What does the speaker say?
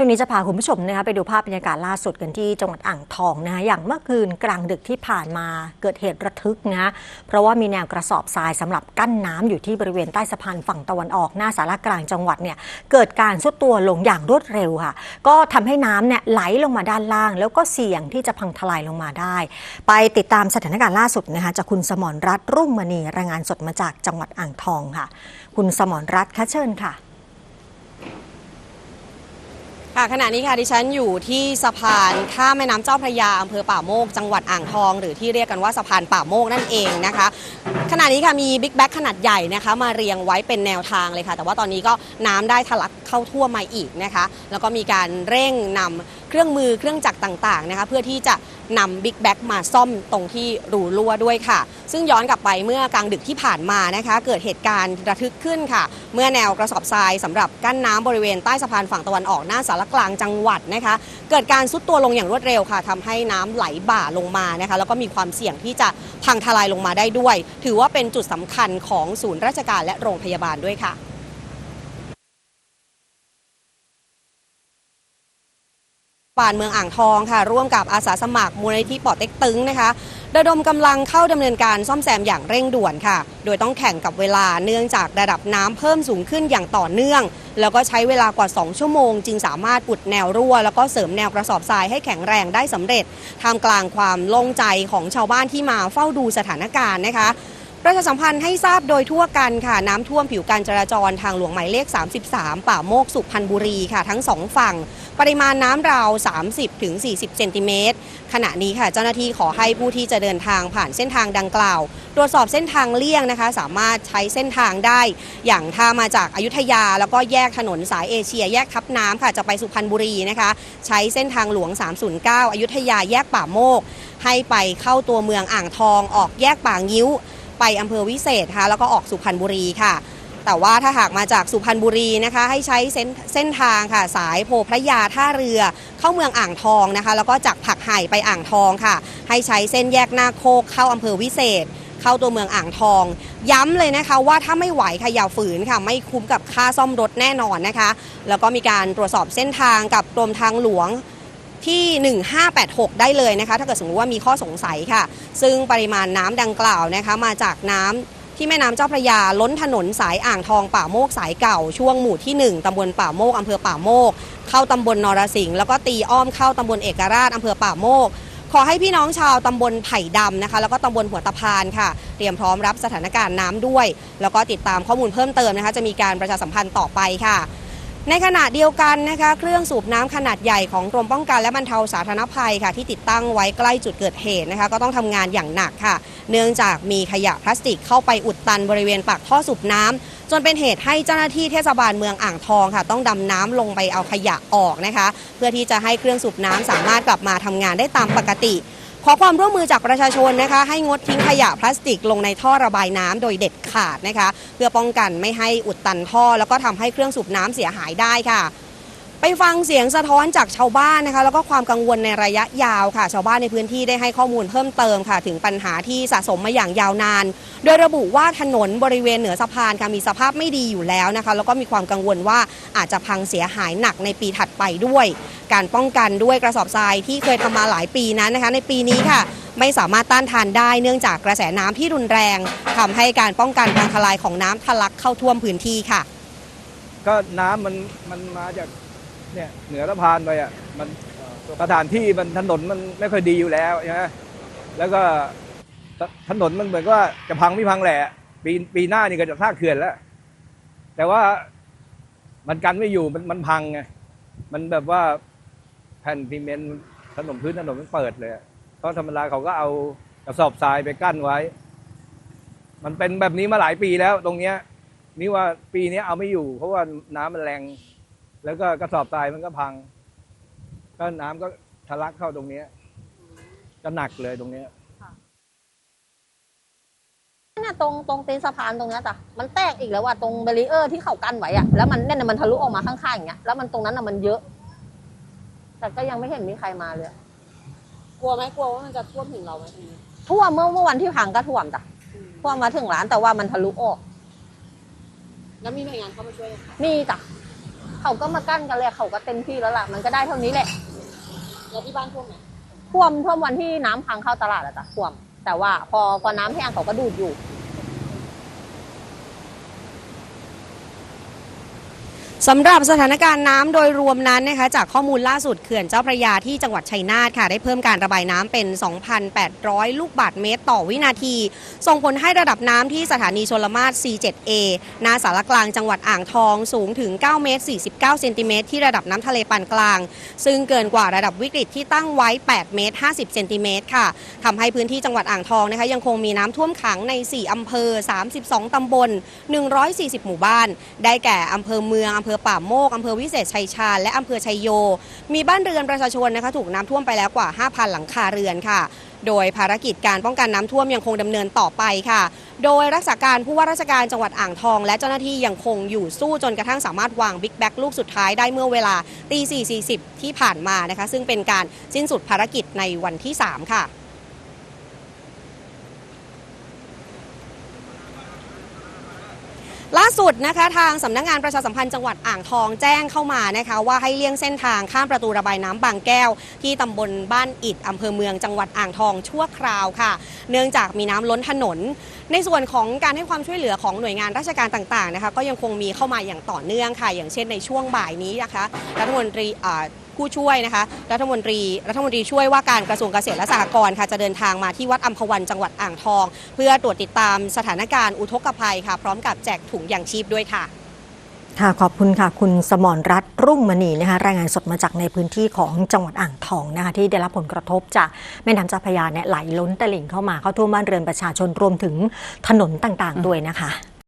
ช่วงนี้จะพาคุณผู้ชมนะคะไปดูภาพบรรยากาศล่าสุดกันที่จังหวัดอ่างทองนะคะอย่างเมื่อคืนกลางดึกที่ผ่านมาเกิดเหตุระทึกนะเพราะว่ามีแนวกระสอบทรายสำหรับกั้นน้ำอยู่ที่บริเวณใต้สะพานฝั่งตะวันออกหน้าสารกลางจังหวัดเนี่ยเกิดการซุดตัวลงอย่างรวดเร็วค่ะ ก็ทำให้น้ำเนี่ยไหลลงมาด้านล่าง แล้วก็เสี่ยงที่จะพังทลายลงมาได้ ไปติดตามสถานการณ์ล่าสุดนะคะจากคุณสมรรัตน์รุ่งมณีรายงานสดมาจากจังหวัดอ่างทองค่ะ คุณสมรรัตน์คะเชิญค่ะ ค่ะขณะนี้ค่ะดิฉันอยู่ที่สะพานข้ามแม่น้ำเจ้าพระยาอำเภอป่าโมก จังหวัดอ่างทอง หรือที่เรียกกันว่าสะพานป่าโมกนั่นเองนะคะ ขณะนี้ค่ะมีบิ๊กแบ็กขนาดใหญ่นะคะ มาเรียงไว้เป็นแนวทางเลยค่ะ แต่ว่าตอนนี้ก็น้ำได้ทะลักเข้าท่วมมาอีกนะคะ แล้วก็มีการเร่งนำเครื่องมือเครื่องจักรต่างๆนะคะ เพื่อที่จะนำบิ๊กแบ็กมาซ่อมตรงที่รูรั่วด้วยค่ะ ซึ่งย้อนกลับไปเมื่อกลางดึกที่ผ่านมานะคะ เกิดเหตุการณ์ระทึกขึ้นค่ะ เมื่อแนวกระสอบทรายสำหรับกั้นน้ำบริเวณใต้สะพานฝั่งตะวันออกหน้าสารกลางจังหวัดนะคะ เกิดการซุดตัวลงอย่างรวดเร็วค่ะทำให้น้ำไหลบ่าลงมานะคะ แล้วก็มีความเสี่ยงที่จะพังทลายลงมาได้ด้วย ถือว่าเป็นจุดสำคัญของศูนย์ราชการและโรงพยาบาลด้วยค่ะ บาลเมืองอ่างทองค่ะ ร่วมกับอาสาสมัครมูลนิธิป่อเต็กตึงนะคะระดมกำลังเข้าดำเนินการซ่อมแซมอย่างเร่งด่วนค่ะ โดยต้องแข่งกับเวลาเนื่องจากระดับน้ำเพิ่มสูงขึ้นอย่างต่อเนื่อง แล้วก็ใช้เวลากว่า 2 ชั่วโมง จึงสามารถอุดแนวรั่ว แล้วก็เสริมแนวกระสอบทรายให้แข็งแรงได้สำเร็จท่ามกลางความโล่งใจของชาวบ้านที่มาเฝ้าดูสถานการณ์นะคะ ประชาสัมพันธ์ให้ทราบโดยทั่วกันค่ะ น้ำท่วมผิวการจราจรทางหลวงหมายเลข 33 ป่าโมกสุพรรณบุรีค่ะ ทั้งสองฝั่ง ปริมาณน้ำราว 30ถึง40 เซนติเมตร ขณะนี้ค่ะ เจ้าหน้าที่ขอให้ผู้ที่จะเดินทางผ่านเส้นทางดังกล่าว ตรวจสอบเส้นทางเลี่ยงนะคะ สามารถใช้เส้นทางได้ อย่างถ้ามาจากอายุทยา แล้วก็แยกถนนสายเอเชีย แยกทับน้ำค่ะจะไปสุพรรณบุรีนะคะ ใช้เส้นทางหลวง 309 อายุธยาแยกป่าโมก ให้ไปเข้าตัวเมืองอ่างทองออกแยกป่างิ้ว ไปอำเภอวิเศษค่ะแล้วก็ออกสุพรรณบุรีค่ะ แต่ว่าถ้าหากมาจากสุพรรณบุรีนะคะ ให้ใช้เส้นเส้นทางค่ะ สายโพพระยาท่าเรือ เข้าเมืองอ่างทองนะคะ แล้วก็จากผักไห่ไปอ่างทองค่ะ ให้ใช้เส้นแยกหน้าโคกเข้าอำเภอวิเศษเข้าตัวเมืองอ่างทอง ย้ำเลยนะคะว่าถ้าไม่ไหวค่ะอย่าฝืนค่ะไม่คุ้มกับค่าซ่อมรถแน่นอนนะคะ แล้วก็มีการตรวจสอบเส้นทางกับกรมทางหลวง ที่ 1586 ได้เลยนะคะ ถ้าเกิดสมมติว่ามีข้อสงสัยค่ะ ซึ่งปริมาณน้ำดังกล่าวนะคะ มาจากน้ำที่แม่น้ำเจ้าพระยาล้นถนนสายอ่างทองป่าโมกสายเก่า ช่วงหมู่ที่ 1ตำบลป่าโมกอำเภอป่าโมก เข้าตำบลนรสิงห์แล้วก็ตีอ้อมเข้าตำบลเอกราชอำเภอป่าโมก ขอให้พี่น้องชาวตำบลไผ่ดำนะคะ แล้วก็ตำบลหัวตะพานค่ะ เตรียมพร้อมรับสถานการณ์น้ำด้วย แล้วก็ติดตามข้อมูลเพิ่มเติมนะคะ จะมีการประชาสัมพันธ์ต่อไปค่ะ ในขณะเดียวกันนะคะเครื่องสูบน้ำขนาดใหญ่ของกรมป้องกันและบรรเทาสาธารณภัยค่ะ ที่ติดตั้งไว้ใกล้จุดเกิดเหตุนะคะ ก็ต้องทำงานอย่างหนักค่ะ เนื่องจากมีขยะพลาสติกเข้าไปอุดตันบริเวณปากท่อสูบน้ำจนเป็นเหตุให้เจ้าหน้าที่เทศบาลเมืองอ่างทองค่ะ ต้องดำน้ำลงไปเอาขยะออกนะคะ เพื่อที่จะให้เครื่องสูบน้ำสามารถกลับมาทำงานได้ตามปกติ ขอความร่วมมือจากประชาชนนะคะ ให้งดทิ้งขยะพลาสติกลงในท่อระบายน้ำโดยเด็ดขาดนะคะ เพื่อป้องกันไม่ให้อุดตันท่อ แล้วก็ทำให้เครื่องสูบน้ำเสียหายได้ค่ะ ไปฟังเสียงสะท้อนจากชาวบ้านนะคะ แล้วก็ความกังวลในระยะยาวค่ะ ชาวบ้านในพื้นที่ได้ให้ข้อมูลเพิ่มเติมค่ะ ถึงปัญหาที่สะสมมาอย่างยาวนาน โดยระบุว่าถนนบริเวณเหนือสะพานค่ะมีสภาพไม่ดีอยู่แล้วนะคะ แล้วก็มีความกังวลว่าอาจจะพังเสียหายหนักในปีถัดไปด้วย การป้องกันด้วยกระสอบทรายที่เคยทำมาหลายปีนั้นนะคะ ในปีนี้ค่ะไม่สามารถต้านทานได้เนื่องจากกระแสน้ำที่รุนแรงทำให้การป้องกันการทลายของน้ำทะลักเข้าท่วมพื้นที่ค่ะ ก็น้ำมันมันมาจาก เนี่ยเหนือสะพานไปอะมันสถานที่มันถนนมันไม่ค่อยดีอยู่แล้วใช่ไหมแล้วก็ถนนมันเหมือนกับว่าจะพังไม่พังแหละ ปีปีหน้านี่ก็จะสร้างเขื่อนแล้ว แต่ว่ามันกันไม่อยู่มันมันพังไงมันแบบว่าแผ่นซีเมนต์ถนนพื้นถนนมันเปิดเลยเพราะธรรมดาเขาก็เอากระสอบทรายไปกั้นไว้ มันเป็นแบบนี้มาหลายปีแล้วตรงเนี้ยนี่ว่าปีนี้เอาไม่อยู่ เพราะว่าน้ำมันแรง แล้วก็กระสอบทรายมันก็พังก็น้ำก็ทะลักเข้าตรงเนี้ยก็หนักเลยตรงเนี้ย เนี่ยตรงตรงตีนสะพานตรงเนี้ยจ้ะมันแตกอีกแล้วว่ะตรงเบรีเออร์ที่เขากั้นไว้อะแล้วมันเนี่ยมันทะลุออกมาข้างๆอย่างเงี้ยแล้วมันตรงนั้นอะมันเยอะ แต่ก็ยังไม่เห็นมีใครมาเลย กลัวไหมกลัวว่ามันจะท่วมถึงเราไหมทีนี้ท่วมเมื่อเมื่อวันที่พังก็ท่วมจ้ะท่วมมาถึงร้านแต่ว่ามันทะลุออก แล้วมีหน่วยงานเข้ามาช่วยไหมคะมีจ้ะ เขาก็มากั้นกันเลยเขาก็เต็มที่แล้วล่ะมันก็ได้เท่านี้แหละแล้วที่บ้านท่วมไหมท่วมท่วมวันที่น้ำพังเข้าตลาดอะจ้ะท่วม แต่ว่าพอพอน้ำแห้งเขาก็ดูดอยู่ สำหรับสถานการณ์น้ำโดยรวมนั้นนะคะจากข้อมูลล่าสุดเขื่อนเจ้าพระยาที่จังหวัดชัยนาทค่ะ ได้เพิ่มการระบายน้ำเป็น 2,800 ลูกบาศก์เมตรต่อวินาที ส่งผลให้ระดับน้ำที่สถานีชลมาศ C7A หนาสารกลางจังหวัดอ่างทองสูงถึง 9 เมตร 49 เซนติเมตรที่ระดับน้ำทะเลปานกลาง ซึ่งเกินกว่าระดับวิกฤตที่ตั้งไว้ 8 เมตร 50 เซนติเมตรค่ะทำให้พื้นที่จังหวัดอ่างทองนะคะยังคงมีน้ำท่วมขังใน 4อำเภอ 32ตำบล 140 หมู่บ้าน ได้แก่อำเภอเมืองอำเภอป่าโมกอำเภอวิเศษชัยชาญและอำเภอชัยโย มีบ้านเรือนประชาชนนะคะถูกน้ำท่วมไปแล้วกว่า 5,000 หลังคาเรือนค่ะ โดยภารกิจการป้องกันน้ำท่วมยังคงดำเนินต่อไปค่ะ โดยรักษาการผู้ว่าราชการจังหวัดอ่างทอง และเจ้าหน้าที่ยังคงอยู่สู้จนกระทั่งสามารถวางบิ๊กแบ็กลูกสุดท้ายได้เมื่อเวลาตี4.40 ที่ผ่านมานะคะ ซึ่งเป็นการสิ้นสุดภารกิจในวันที่ 3 ค่ะ ล่า สุดนะคะทางสำนักงานประชาสัมพันธ์จังหวัดอ่างทองแจ้งเข้ามานะคะว่าให้เลี่ยงเส้นทางข้ามประตูระบายน้ำบางแก้ว ที่ตำบลบ้านอิดอำเภอเมืองจังหวัดอ่างทองชั่วคราวค่ะ เนื่องจากมีน้ำล้นถนน ในส่วนของการให้ความช่วยเหลือของหน่วยงานราชการต่างๆนะคะก็ยังคงมีเข้ามาอย่างต่อเนื่องค่ะ อย่างเช่นในช่วงบ่ายนี้นะคะรัฐมนตรีอ่า ผู้ช่วยนะคะรัฐมนตรีรัฐมนตรีช่วยว่าการกระทรวงเกษตรและสหกรณ์ค่ะจะเดินทางมาที่วัดอัมพวันจังหวัดอ่างทอง เพื่อตรวจติดตามสถานการณ์อุทกภัยค่ะ พร้อมกับแจกถุงยางชีพด้วยค่ะค่ะขอบคุณค่ะ คุณสมรรัตน์รุ่งมณีนะคะรายงานสดมาจากในพื้นที่ของจังหวัดอ่างทองนะคะที่ได้รับผลกระทบจากแม่น้ำเจ้าพระยาเนี่ยไหลล้นตลิ่งเข้ามาเข้าท่วมบ้านเรือนประชาชนรวมถึงถนนต่างๆ ด้วยนะคะ